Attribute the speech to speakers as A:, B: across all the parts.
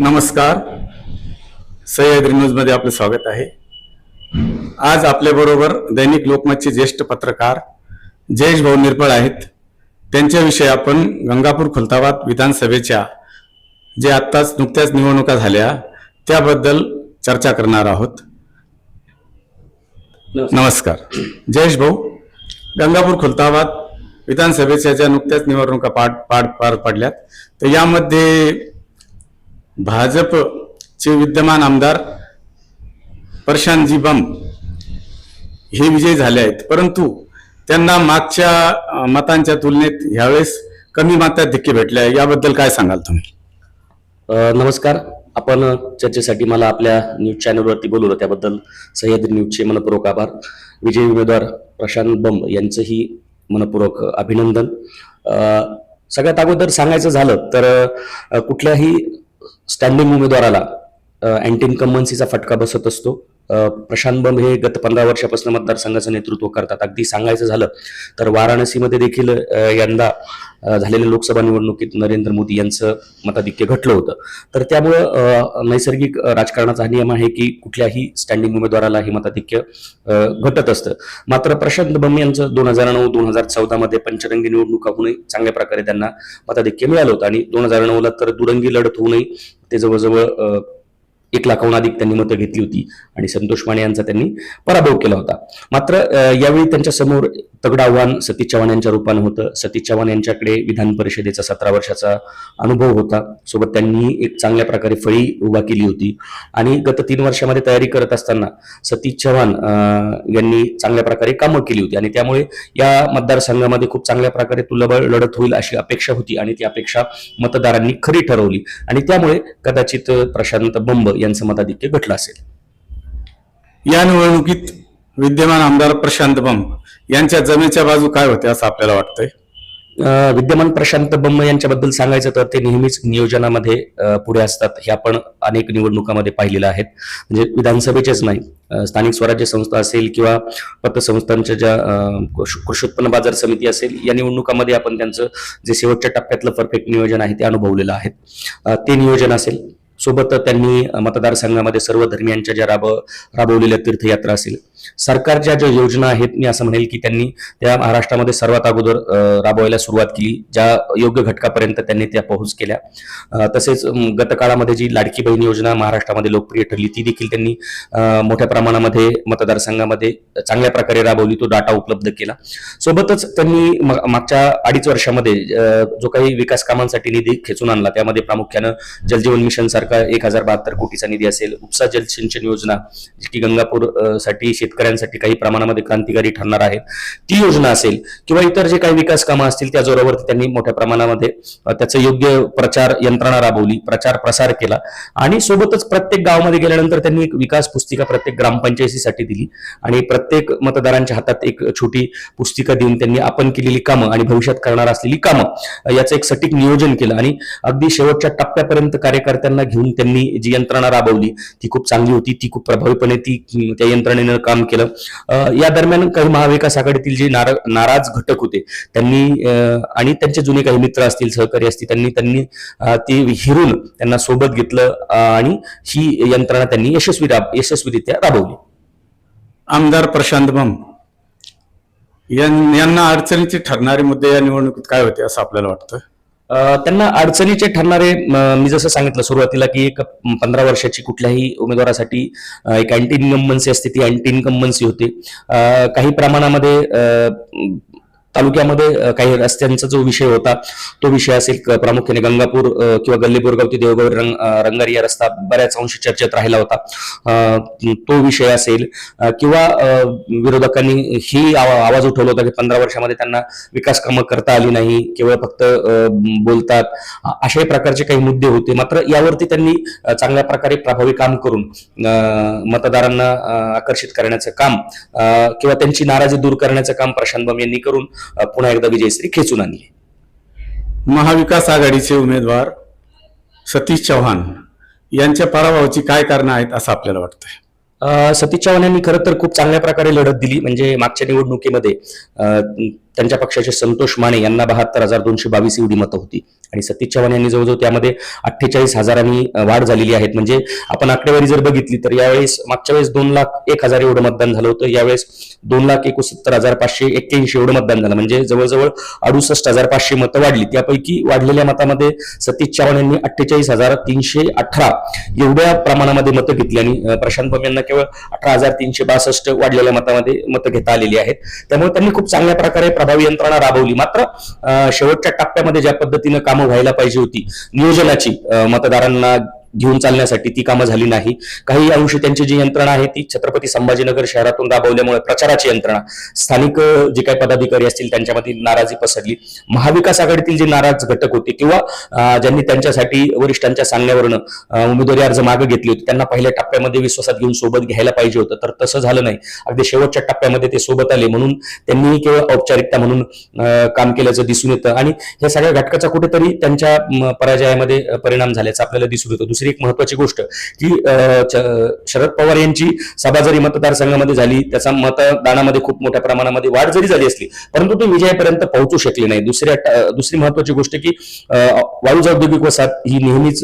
A: नमस्कार. सह्याद्री न्यूजमध्ये आपलं स्वागत आहे. आज आपल्याबरोबर दैनिक लोकमतचे ज्येष्ठ पत्रकार जयेश भाऊ निरपळ आहेत. त्यांच्याविषयी आपण गंगापूर खुलताबाद विधानसभेच्या जे आत्ताच नुकत्याच निवडणुका झाल्या त्याबद्दल चर्चा करणार आहोत. नमस्कार. जयेश भाऊ गंगापूर खुलताबाद विधानसभेच्या ज्या नुकत्याच निवडणुका पार पार पार पडल्यात तर यामध्ये भाजपचे विद्यमान आमदार प्रशांतजी बम हे विजयी झाले आहेत. परंतु त्यांना मागच्या मतांच्या तुलनेत ह्यावेळेस कमी मताधिक्य भेटले आहे. याबद्दल काय सांगाल तुम्ही?
B: नमस्कार. आपण चर्चेसाठी मला आपल्या न्यूज चॅनलवरती बोलवलं. त्याबद्दल सह्याद्री न्यूजचे मनपूर्वक आभार. विजयी उमेदवार प्रशांत बंब यांचंही मनपूर्वक अभिनंदन. सगळ्यात अगोदर सांगायचं झालं तर कुठल्याही स्टँडिंग उमेदवाराला अँटी इन्कम्बन्सीचा फटका बसत असतो. प्रशांत बंब हे गत पंधरा वर्षापासून मतदारसंघाचं नेतृत्व करतात. अगदी सांगायचं झालं तर वाराणसीमध्ये देखील यंदा झालेल्या लोकसभा निवडणुकीत नरेंद्र मोदी यांचं मताधिक्य घटलं होतं. तर त्यामुळं नैसर्गिक राजकारणाचा हा नियम आहे की कुठल्याही स्टँडिंग उमेदवाराला हे मताधिक्य घटत असतं. मात्र प्रशांत बंब यांचं दोन हजार नऊ दोन हजार चौदामध्ये पंचरंगी निवडणुका होऊनही चांगल्या प्रकारे त्यांना मताधिक्य मिळालं होतं. आणि दोन हजार नऊला तर दुरंगी लढत होऊनही ते जवळजवळ एक लाखाहून अधिक त्यांनी मतं घेतली होती आणि संतोष माने यांचा त्यांनी पराभव केला होता. मात्र यावेळी त्यांच्यासमोर तगड आव्हान सतीश चव्हाण यांच्या रूपानं होतं. सतीश चव्हाण यांच्याकडे विधान परिषदेचा सतरा वर्षाचा अनुभव होता. सोबत त्यांनी एक चांगल्या प्रकारे फळी उभा केली होती. आणि गत तीन वर्षामध्ये तयारी करत असताना सतीश चव्हाण यांनी चांगल्या प्रकारे कामं केली होती. आणि त्यामुळे या मतदारसंघामध्ये खूप चांगल्या प्रकारे तुलबळ लढत होईल अशी अपेक्षा होती आणि ती अपेक्षा मतदारांनी खरी ठरवली. आणि त्यामुळे कदाचित प्रशांत बंब यांचं मताधिक्य घटलं असेल.
A: या निवडणुकीत विद्यमान आमदार प्रशांत बम यांच्या जमेच्या बाजू काय होते असं आपल्याला वाटतंय?
B: विद्यमान प्रशांत बंब यांच्याबद्दल सांगायचं तर ते नेहमीच नियोजनामध्ये पुढे असतात. हे आपण अनेक निवडणुकामध्ये पाहिलेलं आहेत. म्हणजे विधानसभेचेच नाही स्थानिक स्वराज्य संस्था असेल किंवा पतसंस्थांच्या ज्या कृषी उत्पन्न बाजार समिती असेल या निवडणुकामध्ये आपण त्यांचं जे शेवटच्या टप्प्यातलं परफेक्ट नियोजन आहे ते अनुभवलेलं आहे ते नियोजन असेल. सोबत त्यांनी मतदारसंघामध्ये सर्व धर्मियांच्या ज्या राब राबवलेल्या तीर्थयात्रा असेल सरकारच्या ज्या योजना आहेत मी असं म्हणेल की त्यांनी त्या महाराष्ट्रामध्ये सर्वात अगोदर राबवायला सुरुवात केली ज्या योग्य घटकापर्यंत त्यांनी त्या पोहोच केल्या. तसेच गतकाळामध्ये जी लाडकी बहीण योजना महाराष्ट्रामध्ये लोकप्रिय ठरली ती देखील त्यांनी मोठ्या प्रमाणामध्ये मतदारसंघामध्ये चांगल्या प्रकारे राबवली तो डाटा उपलब्ध केला. सोबतच त्यांनी मागच्या अडीच वर्षामध्ये जो काही विकास कामांसाठी निधी खेचून आणला त्यामध्ये प्रामुख्यानं जलजीवन मिशन सारखं एक हजार बहात्तर कोटीचा निधी असेल. उपसा जलसिंचन योजना जी की गंगापूरसाठी शेतकऱ्यांसाठी काही प्रमाणामध्ये क्रांतिकारी ठरणार आहे ती योजना असेल किंवा इतर जे काही विकास कामं असतील त्या जोरावरती त्यांनी मोठ्या प्रमाणामध्ये त्याचं योग्य प्रचार यंत्रणा राबवली प्रचार प्रसार केला. आणि सोबतच प्रत्येक गावामध्ये गेल्यानंतर त्यांनी एक विकास पुस्तिका प्रत्येक ग्रामपंचायतीसाठी दिली. आणि प्रत्येक मतदारांच्या हातात एक छोटी पुस्तिका देऊन त्यांनी आपण केलेली कामं आणि भविष्यात करणार असलेली कामं याचं एक सटीक नियोजन केलं. आणि अगदी शेवटच्या टप्प्यापर्यंत कार्यकर्त्यांना घेऊन त्यांनी जी यंत्रणा राबवली ती खूप चांगली होती ती खूप प्रभावीपणे ती त्या यंत्रणेनं काम केलं. या दरम्यान काही महाविकास आघाडीतील जे नारा नाराज घटक होते त्यांनी आणि त्यांचे जुने काही मित्र असतील सहकारी असतील त्यांनी त्यांनी ते हिरून त्यांना सोबत घेतलं आणि ही यंत्रणा त्यांनी यशस्वी राब यशस्वीरित्या राबवली.
A: आमदार प्रशांत बम यांना अडचणीचे ठरणारे मुद्दे या निवडणुकीत काय होते असं आपल्याला वाटतं?
B: त्यांना अडचणीचे ठरणारे मी जसं सांगितलं सुरुवातीला की एक पंधरा वर्षाची कुठल्याही उमेदवारासाठी एक अँटी इन्कम्बन्सी असते ती अँटी इन्कम्बन्सी होते काही प्रमाणामध्ये तालुक्यामध्ये काही रस्त्यांचा जो विषय होता तो विषय असेल प्रामुख्याने गंगापूर किंवा गल्लीपूरगाव ते देवगाव रंग रंगारी या रस्ता बऱ्याच अंशी चर्चेत राहिला होता. तो विषय असेल किंवा विरोधकांनी ही आवा- आवाज उठवला होता की पंधरा वर्षामध्ये त्यांना विकास कामं करता आली नाही केवळ फक्त बोलतात. अशाही प्रकारचे काही मुद्दे होते. मात्र यावरती त्यांनी चांगल्या प्रकारे प्रभावी काम करून मतदारांना आकर्षित करण्याचं काम किंवा त्यांची नाराजी दूर करण्याचं काम प्रशांत बम यांनी करून पुन्हा एकदा विजयश्री खेचून आणली.
A: महाविकास आघाडीचे उमेदवार सतीश चव्हाण यांच्या पराभवाची काय कारणं आहेत असं आपल्याला वाटतंय?
B: सतीश चव्हाण यांनी खरं तर खूप चांगल्या प्रकारे लढत दिली म्हणजे मागच्या निवडणुकीमध्ये त्यांच्या पक्षाचे संतोष माने यांना बहात्तर हजार दोनशे बावीस एवढी मतं होती. आणि सतीश चव्हाण यांनी जवळजवळ त्यामध्ये अठ्ठेचाळीस हजारांनी वाढ झालेली आहेत. म्हणजे आपण आकडेवारी जर बघितली तर यावेळेस मागच्या वेळेस दोन लाख एक हजार एवढं मतदान झालं होतं. यावेळेस दोन लाख एकोणसत्तर हजार पाचशे एक्क्याऐंशी एवढं मतदान झालं. म्हणजे जवळजवळ अडुसष्ट हजार पाचशे मतं वाढली. त्यापैकी वाढलेल्या मतामध्ये सतीश चव्हाण यांनी अठ्ठेचाळीस हजार तीनशे अठरा एवढ्या प्रमाणामध्ये मतं घेतली. आणि प्रशांत बम यांना केवळ अठरा हजार तीनशे बासष्ट वाढलेल्या मतामध्ये मतं घेता आलेली आहेत. त्यामुळे त्यांनी खूप चांगल्या प्रकारे प्रभावी यंत्रणा राबवली. मात्र शेवटच्या टप्प्यामध्ये ज्या पद्धतीनं कामं व्हायला पाहिजे होती नियोजनाची मतदारांना घेऊन चालण्यासाठी ती कामं झाली नाही. काही अंशी त्यांची जी यंत्रणा आहे ती छत्रपती संभाजीनगर शहरातून राबवल्यामुळे प्रचाराची यंत्रणा. स्थानिक जे काही पदाधिकारी असतील त्यांच्यामध्ये नाराजी पसरली. महाविकास आघाडीतील जे नाराज घटक होते किंवा ज्यांनी त्यांच्यासाठी वरिष्ठांच्या सांगण्यावरनं उमेदवारी अर्ज मागे घेतली होती त्यांना पहिल्या टप्प्यामध्ये विश्वासात घेऊन सोबत घ्यायला पाहिजे होतं. तर तसं झालं नाही. अगदी शेवटच्या टप्प्यामध्ये ते सोबत आले म्हणून त्यांनी केवळ औपचारिकता म्हणून काम केल्याचं दिसून येतं. आणि या सगळ्या घटकाचा कुठेतरी त्यांच्या पराजयामध्ये परिणाम झाल्याचा आपल्याला दिसून येतो. दुसरी एक महत्वाची गोष्ट की शरद पवार यांची सभा जरी मतदारसंघामध्ये झाली. त्याचा मतदानामध्ये खूप मोठ्या प्रमाणामध्ये वाढ जरी झाली असली परंतु ते विजयापर्यंत पोहोचू शकले नाही. दुसऱ्या दुसरी महत्वाची गोष्ट की अं, वाळूज औद्योगिक वसाहत ही नेहमीच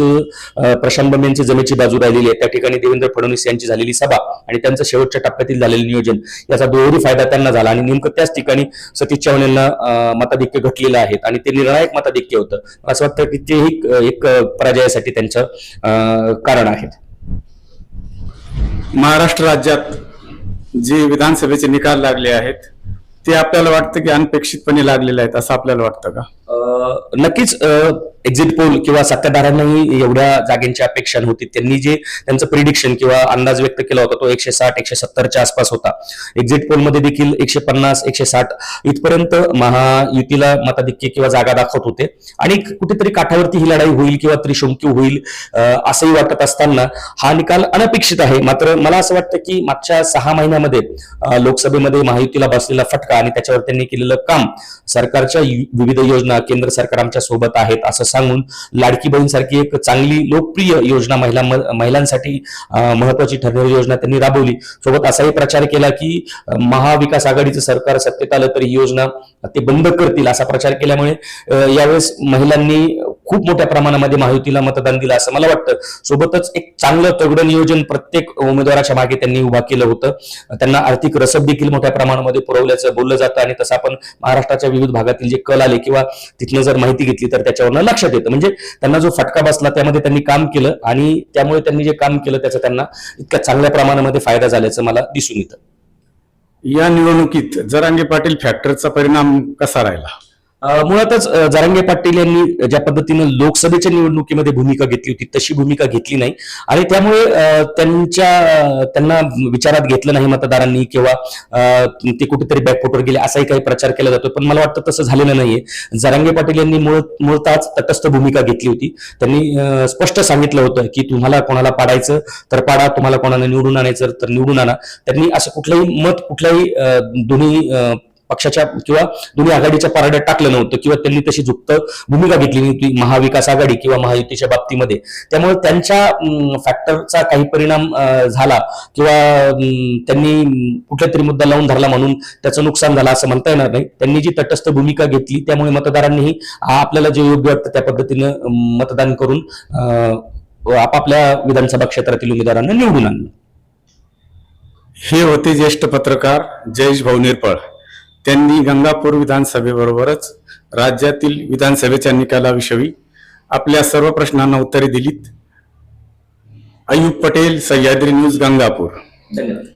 B: प्रशांत बंब यांची जमेची बाजू राहिलेली आहे. त्या ठिकाणी देवेंद्र फडणवीस यांची झालेली सभा आणि त्यांचं शेवटच्या टप्प्यातील झालेलं नियोजन याचा दोन्ही फायदा त्यांना झाला आणि नेमकं त्याच ठिकाणी सतीश चव्हाण यांना मताधिक्य घटलेलं आहेत आणि ते निर्णायक मताधिक्य होतं. असं वाटतं की ते एक पराजयासाठी त्यांचं कारण आहेत.
A: महाराष्ट्र राज्यात जे विधानसभेचे निकाल लागले आहेत ते आपल्याला वाटतं की अनपेक्षितपणे लागलेले आहेत असं आपल्याला वाटतं का?
B: नक्कीच एक्झिट पोल किंवा सत्ताधाऱ्यांनाही एवढ्या जागेंची अपेक्षा नव्हती. त्यांनी जे त्यांचं प्रिडिक्शन किंवा अंदाज व्यक्त केला होता तो एकशे साठ एकशे सत्तरच्या आसपास होता. एक्झिट पोलमध्ये देखील एकशे पन्नास एकशे साठ इथपर्यंत महायुतीला मताधिक्य किंवा जागा दाखवत होते. आणि कुठेतरी काठावरती ही लढाई होईल किंवा त्रिशंकू होईल असंही वाटत असताना हा निकाल अनपेक्षित आहे. मात्र मला असं वाटतं की मागच्या सहा महिन्यामध्ये लोकसभेमध्ये महायुतीला बसलेला फटका आणि त्याच्यावर त्यांनी केलेलं काम सरकारच्या विविध योजना केंद्र सरकार आमच्यासोबत आहेत असं सांगून लाडकी बहीण सारखी एक चांगली लोकप्रिय योजना महिला महिलांसाठी महत्वाची ठरलेली योजना त्यांनी राबवली. सोबत असाही प्रचार केला की महाविकास आघाडीचं सरकार सत्तेत आलं तर ही योजना ते बंद करतील असा प्रचार केल्यामुळे यावेळेस महिलांनी खूप मोठ्या प्रमाणामध्ये महायुतीला मतदान दिलं असं मला वाटतं. सोबतच एक चांगलं तगडं नियोजन प्रत्येक उमेदवाराच्या मागे त्यांनी उभा केलं होतं. त्यांना आर्थिक रसद देखील मोठ्या प्रमाणामध्ये पुरवल्याचं बोललं जातं आणि तसं आपण महाराष्ट्राच्या विविध भागातील जे कल आले किंवा तिथनं जर माहिती घेतली तर त्याच्यावरनं लक्षात येतं म्हणजे त्यांना जो फटका बसला त्यामध्ये त्यांनी काम केलं आणि त्यामुळे त्यांनी जे काम केलं त्याचा त्यांना इतक्या चांगल्या प्रमाणामध्ये फायदा झाल्याचं मला दिसून येतं.
A: या निवडणुकीत जरांगे पाटील फॅक्टरचा परिणाम कसा राहिला?
B: मुळातच अं, जरांगे पाटील यांनी ज्या पद्धतीनं लोकसभेच्या निवडणुकीमध्ये भूमिका घेतली होती तशी भूमिका घेतली नाही. आणि त्यामुळे त्यांच्या त्यांना विचारात घेतलं नाही मतदारांनी किंवा ते कुठेतरी बॅकफुटवर गेले असाही काही प्रचार केला जातो पण मला वाटतं तसं झालेलं नाहीये. जरांगे पाटील यांनी मूळ तटस्थ भूमिका घेतली होती. त्यांनी स्पष्ट सांगितलं होतं की तुम्हाला कोणाला पाडायचं तर पाडा. तुम्हाला कोणाला निवडून आणायचं तर निवडून आणा. त्यांनी असं कुठलंही मत कुठल्याही अं, दोन्ही अं, पक्षाच्या किंवा दोन्ही आघाडीच्या पारड्यात टाकलं नव्हतं किंवा त्यांनी तशी झुक्त भूमिका घेतली नव्हती महाविकास आघाडी किंवा महायुतीच्या बाबतीमध्ये. त्यामुळे त्यांच्या फॅक्टरचा काही परिणाम झाला किंवा त्यांनी अं, कुठला तरी मुद्दा लावून धरला म्हणून त्याचं नुकसान झालं असं म्हणता येणार नाही. त्यांनी जी तटस्थ भूमिका घेतली त्यामुळे मतदारांनीही आपल्याला जे योग्य वाटतं त्या पद्धतीनं मतदान करून अं, आपापल्या विधानसभा क्षेत्रातील उमेदवारांना निवडून आणलं.
A: हे होते ज्येष्ठ पत्रकार जयेश भाऊ निरपळ त्यांनी गंगापूर विधानसभेबरोबरच राज्यातील विधानसभेच्या निकालाविषयी आपल्या सर्व प्रश्नांना उत्तरे दिलीत. अयूब पटेल सह्याद्री न्यूज गंगापूर.
B: धन्यवाद.